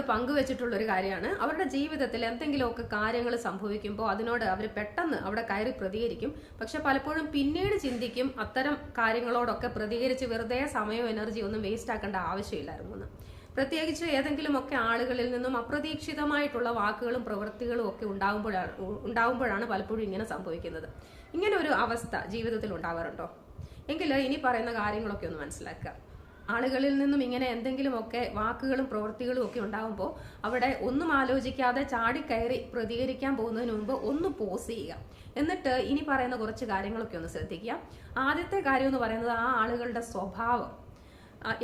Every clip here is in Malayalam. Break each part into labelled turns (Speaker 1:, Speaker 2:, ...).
Speaker 1: എന്നോട് പങ്കുവച്ചിട്ടുള്ളൊരു കാര്യമാണ്. അവരുടെ ജീവിതത്തിൽ എന്തെങ്കിലുമൊക്കെ കാര്യങ്ങൾ സംഭവിക്കുമ്പോൾ അതിനോട് അവർ പെട്ടെന്ന് അവിടെ കയറി പ്രതികരിക്കും. പക്ഷെ പലപ്പോഴും പിന്നീട് ചിന്തിക്കും അത്തരം കാര്യങ്ങളോടൊക്കെ പ്രതികരിച്ച് വെറുതെ സമയവും എനർജി ഒന്നും വേസ്റ്റ് ആക്കേണ്ട ആവശ്യമില്ലായിരുന്നു എന്ന്. പ്രത്യേകിച്ച് ഏതെങ്കിലുമൊക്കെ ആളുകളിൽ നിന്നും അപ്രതീക്ഷിതമായിട്ടുള്ള വാക്കുകളും പ്രവൃത്തികളും ഒക്കെ ഉണ്ടാകുമ്പോഴാണ് ഉണ്ടാകുമ്പോഴാണ് പലപ്പോഴും ഇങ്ങനെ സംഭവിക്കുന്നത്. ഇങ്ങനെ ഒരു അവസ്ഥ ജീവിതത്തിൽ ഉണ്ടാവാറുണ്ടോ? എങ്കിൽ ഇനി പറയുന്ന കാര്യങ്ങളൊക്കെ ഒന്ന് മനസ്സിലാക്കുക. ആളുകളിൽ നിന്നും ഇങ്ങനെ എന്തെങ്കിലുമൊക്കെ വാക്കുകളും പ്രവൃത്തികളും ഒക്കെ ഉണ്ടാകുമ്പോൾ അവിടെ ഒന്നും ആലോചിക്കാതെ ചാടിക്കയറി പ്രതികരിക്കാൻ പോകുന്നതിന് മുമ്പ് ഒന്ന് പോസ് ചെയ്യുക. എന്നിട്ട് ഇനി പറയുന്ന കുറച്ച് കാര്യങ്ങളൊക്കെ ഒന്ന് ശ്രദ്ധിക്കുക. ആദ്യത്തെ കാര്യം എന്ന് പറയുന്നത് ആ ആളുകളുടെ സ്വഭാവം.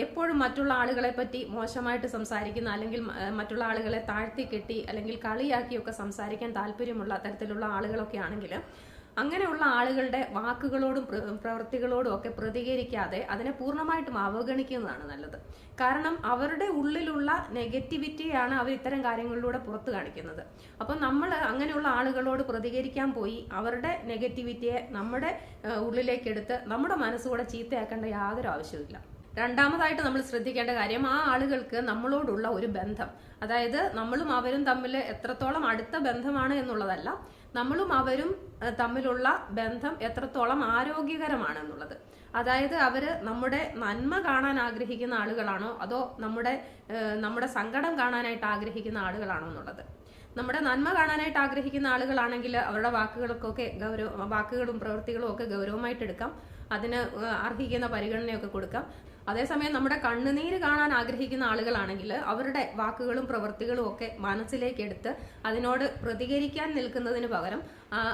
Speaker 1: എപ്പോഴും മറ്റുള്ള ആളുകളെ പറ്റി മോശമായിട്ട് സംസാരിക്കുന്ന അല്ലെങ്കിൽ മറ്റുള്ള ആളുകളെ താഴ്ത്തി കെട്ടി അല്ലെങ്കിൽ കളിയാക്കിയൊക്കെ സംസാരിക്കാൻ താല്പര്യമുള്ള തരത്തിലുള്ള ആളുകളൊക്കെ ആണെങ്കിൽ അങ്ങനെയുള്ള ആളുകളുടെ വാക്കുകളോടും പ്രവൃത്തികളോടും ഒക്കെ പ്രതികരിക്കാതെ അതിനെ പൂർണമായിട്ടും അവഗണിക്കുന്നതാണ് നല്ലത്. കാരണം അവരുടെ ഉള്ളിലുള്ള നെഗറ്റിവിറ്റിയാണ് അവർ ഇത്തരം കാര്യങ്ങളിലൂടെ പുറത്തു കാണിക്കുന്നത്. അപ്പം നമ്മൾ അങ്ങനെയുള്ള ആളുകളോട് പ്രതികരിക്കാൻ പോയി അവരുടെ നെഗറ്റിവിറ്റിയെ നമ്മുടെ ഉള്ളിലേക്ക് ഉള്ളിലേക്കെടുത്ത് നമ്മുടെ മനസ്സുകൂടെ ചീത്തയാക്കേണ്ട യാതൊരു ആവശ്യമില്ല രണ്ടാമതായിട്ട് നമ്മൾ ശ്രദ്ധിക്കേണ്ട കാര്യം ആ ആളുകൾക്ക് നമ്മളോടുള്ള ഒരു ബന്ധം. അതായത് നമ്മളും അവരും തമ്മിൽ എത്രത്തോളം അടുത്ത ബന്ധമാണ് എന്നുള്ളതല്ല നമ്മളും അവരും തമ്മിലുള്ള ബന്ധം എത്രത്തോളം ആരോഗ്യകരമാണ് എന്നുള്ളത് അതായത് അവർ നമ്മുടെ നന്മ കാണാൻ ആഗ്രഹിക്കുന്ന ആളുകളാണോ അതോ നമ്മുടെ നമ്മുടെ സങ്കടം കാണാനായിട്ട് ആഗ്രഹിക്കുന്ന ആളുകളാണോ എന്നുള്ളത്. നമ്മുടെ നന്മ കാണാനായിട്ട് ആഗ്രഹിക്കുന്ന ആളുകളാണെങ്കിൽ അവരുടെ വാക്കുകൾക്കൊക്കെ ഗൗരവ വാക്കുകളും പ്രവൃത്തികളും ഒക്കെ ഗൗരവമായിട്ട് എടുക്കാം. അതിന് അർഹിക്കുന്ന പരിഗണനയൊക്കെ കൊടുക്കാം. അതേസമയം നമ്മുടെ കണ്ണുനീര് കാണാൻ ആഗ്രഹിക്കുന്ന ആളുകളാണെങ്കിൽ അവരുടെ വാക്കുകളും പ്രവൃത്തികളും ഒക്കെ മനസ്സിലേക്ക് എടുത്ത് അതിനോട് പ്രതികരിക്കാൻ നിൽക്കുന്നതിന് പകരം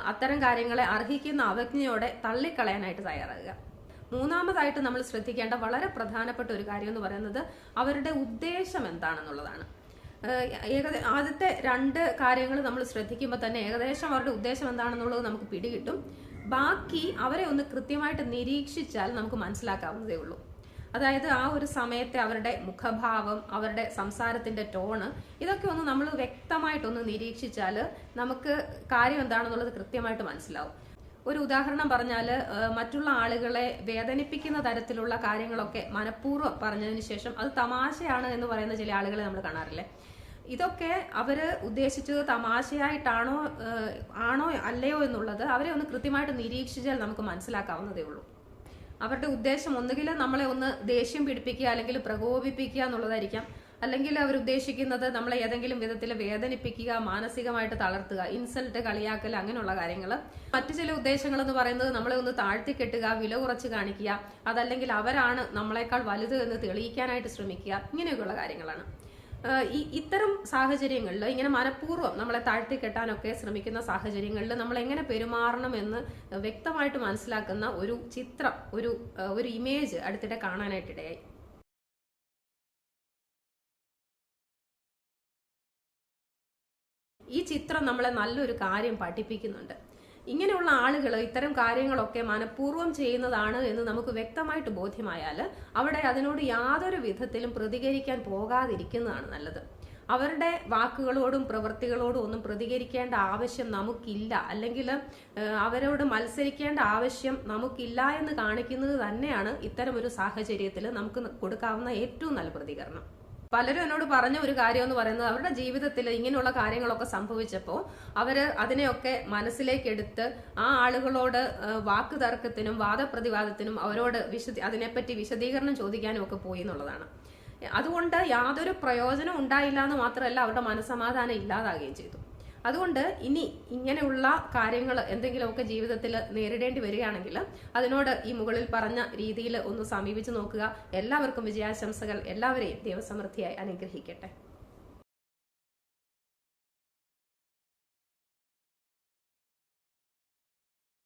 Speaker 1: അത്തരം കാര്യങ്ങളെ അർഹിക്കുന്ന അവജ്ഞയോടെ തള്ളിക്കളയാനായിട്ട് തയ്യാറാകുക. മൂന്നാമതായിട്ട് നമ്മൾ ശ്രദ്ധിക്കേണ്ട വളരെ പ്രധാനപ്പെട്ട ഒരു കാര്യം എന്ന് പറയുന്നത് അവരുടെ ഉദ്ദേശം എന്താണെന്നുള്ളതാണ്. ഏകദേശം ഏകദേ- ആദ്യത്തെ രണ്ട് കാര്യങ്ങൾ നമ്മൾ ശ്രദ്ധിക്കുമ്പോൾ തന്നെ ഏകദേശം അവരുടെ ഉദ്ദേശം എന്താണെന്നുള്ളത് നമുക്ക് പിടികിട്ടും. ബാക്കി അവരെ ഒന്ന് കൃത്യമായിട്ട് നിരീക്ഷിച്ചാൽ നമുക്ക് മനസ്സിലാക്കാവുന്നതേ ഉള്ളൂ. അതായത് ആ ഒരു സമയത്തെ അവരുടെ മുഖഭാവം അവരുടെ സംസാരത്തിന്റെ ടോണ് ഇതൊക്കെ ഒന്ന് നമ്മൾ വ്യക്തമായിട്ടൊന്ന് നിരീക്ഷിച്ചാൽ നമുക്ക് കാര്യം എന്താണെന്നുള്ളത് കൃത്യമായിട്ട് മനസ്സിലാവും. ഒരു ഉദാഹരണം പറഞ്ഞാൽ മറ്റുള്ള ആളുകളെ വേദനിപ്പിക്കുന്ന തരത്തിലുള്ള കാര്യങ്ങളൊക്കെ മനഃപൂർവം പറഞ്ഞതിന് ശേഷം അത് തമാശയാണ് എന്ന് പറയുന്ന ചില ആളുകളെ നമ്മൾ കാണാറില്ലേ? ഇതൊക്കെ അവർ ഉദ്ദേശിച്ചത് തമാശയായിട്ടാണോ ആണോ അല്ലയോ എന്നുള്ളത് അവരെ ഒന്ന് കൃത്യമായിട്ട് നിരീക്ഷിച്ചാൽ നമുക്ക് മനസ്സിലാക്കാവുന്നതേ ഉള്ളൂ. അവരുടെ ഉദ്ദേശം ഒന്നുകിൽ നമ്മളെ ഒന്ന് ദേഷ്യം പിടിപ്പിക്കുക അല്ലെങ്കിൽ പ്രകോപിപ്പിക്കുക എന്നുള്ളതായിരിക്കാം. അല്ലെങ്കിൽ അവർ ഉദ്ദേശിക്കുന്നത് നമ്മളെ ഏതെങ്കിലും വിധത്തിൽ വേദനിപ്പിക്കുക മാനസികമായിട്ട് തളർത്തുക ഇൻസൾട്ട് കളിയാക്കൽ അങ്ങനെയുള്ള കാര്യങ്ങൾ. മറ്റു ചില ഉദ്ദേശങ്ങൾ എന്ന് പറയുന്നത് നമ്മളെ ഒന്ന് താഴ്ത്തിക്കെട്ടുക വില കുറച്ച് കാണിക്കുക അതല്ലെങ്കിൽ അവരാണ് നമ്മളെക്കാൾ വലുത് എന്ന് തെളിയിക്കാനായിട്ട് ശ്രമിക്കുക ഇങ്ങനെയൊക്കെയുള്ള കാര്യങ്ങളാണ്. ഈ ഇത്തരം സാഹചര്യങ്ങളിൽ ഇങ്ങനെ മനഃപൂർവം നമ്മളെ താഴ്ത്തി കെട്ടാനൊക്കെ ശ്രമിക്കുന്ന സാഹചര്യങ്ങളിൽ നമ്മൾ എങ്ങനെ പെരുമാറണം എന്ന് വ്യക്തമായിട്ട് മനസ്സിലാക്കുന്ന ഒരു ചിത്രം ഒരു ഒരു ഇമേജ് അടുത്തിടെ കാണാനായിട്ടിടയായി. ഈ ചിത്രം നമ്മളെ നല്ലൊരു കാര്യം പഠിപ്പിക്കുന്നുണ്ട്. ഇങ്ങനെയുള്ള ആളുകൾ ഇത്തരം കാര്യങ്ങളൊക്കെ മനഃപൂർവം ചെയ്യുന്നതാണ് എന്ന് നമുക്ക് വ്യക്തമായിട്ട് ബോധ്യമായാൽ അവിടെ അതിനോട് യാതൊരു വിധത്തിലും പ്രതികരിക്കാൻ പോകാതിരിക്കുന്നതാണ് നല്ലത്. അവരുടെ വാക്കുകളോടും പ്രവൃത്തികളോടും ഒന്നും പ്രതികരിക്കേണ്ട ആവശ്യം നമുക്കില്ല. അല്ലെങ്കിൽ അവരോട് മത്സരിക്കേണ്ട ആവശ്യം നമുക്കില്ല എന്ന് കാണിക്കുന്നത് തന്നെയാണ് ഇത്തരം ഒരു സാഹചര്യത്തിൽ നമുക്ക് കൊടുക്കാവുന്ന ഏറ്റവും നല്ല പ്രതികരണം. പലരും എന്നോട് പറഞ്ഞ ഒരു കാര്യം എന്ന് പറയുന്നത് അവരുടെ ജീവിതത്തിൽ ഇങ്ങനെയുള്ള കാര്യങ്ങളൊക്കെ സംഭവിച്ചപ്പോൾ അവർ അതിനെയൊക്കെ മനസ്സിലേക്കെടുത്ത് ആ ആളുകളോട് വാക്ക് തർക്കത്തിനും വാദപ്രതിവാദത്തിനും അവരോട് വിശദ അതിനെപ്പറ്റി വിശദീകരണം ചോദിക്കാനും ഒക്കെ പോയി എന്നുള്ളതാണ്. അതുകൊണ്ട് യാതൊരു പ്രയോജനം ഉണ്ടായില്ല എന്ന് മാത്രമല്ല അവരുടെ മനസമാധാനം ഇല്ലാതാകുകയും ചെയ്തു. അതുകൊണ്ട് ഇനി ഇങ്ങനെയുള്ള കാര്യങ്ങൾ എന്തെങ്കിലുമൊക്കെ ജീവിതത്തിൽ നേരിടേണ്ടി വരികയാണെങ്കിൽ അതിനോട് ഈ മുകളിൽ പറഞ്ഞ രീതിയിൽ ഒന്ന് സമീപിച്ചു നോക്കുക. എല്ലാവർക്കും വിജയാശംസകൾ. എല്ലാവരെയും ദൈവസമൃദ്ധിയായി അനുഗ്രഹിക്കട്ടെ.